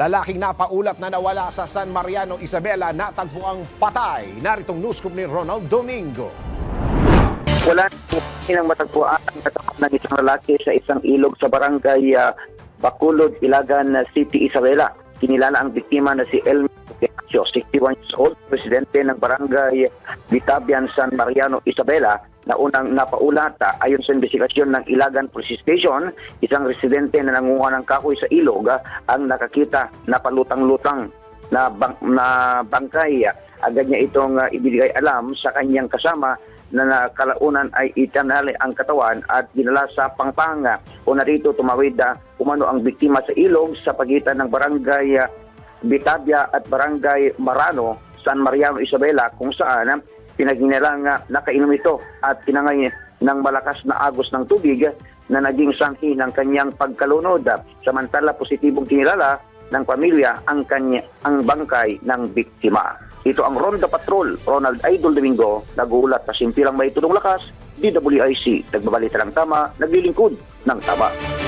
Lalaking napaulat na nawala sa San Mariano, Isabela, natagpo ang patay. Naritong newscoop ni Ronald Domingo. wala po ng matagpuan ang katawan ng isang lalaki sa isang ilog sa barangay ah, Bacolod, Ilagan City, Isabela. Kinilala ang biktima na si Elmer Ignacio, 61 years old, presidente ng barangay Vitabian, San Mariano, Isabela, na unang napaulata ayon sa investigasyon ng Ilagan Police Station, isang residente na nangunga ng kahoy sa ilog ang nakakita na palutang-lutang na, bang, na bangkay. Agad niya itong ah, ibigay alam sa kanyang kasama na nakalaunan ay itanali ang katawan at dinala sa Pangpanga. O narito tumawid na umano ang biktima sa ilog sa pagitan ng barangay ah, Bitavia at barangay Marano, San Mariano, Isabela kung saan ah, pinaginilang ah, nakainom ito at tinangay ng malakas na agos ng tubig na naging sanghi ng kanyang pagkalunod. Samantala positibong kinilala ng pamilya ang kanya ang bangkay ng biktima. Ito ang Ronda Patrol, Ronald Idol Domingo, nag-uulat na simpilang may tulong lakas, DWIC, nagbabalita ng tama, naglilingkod ng tama.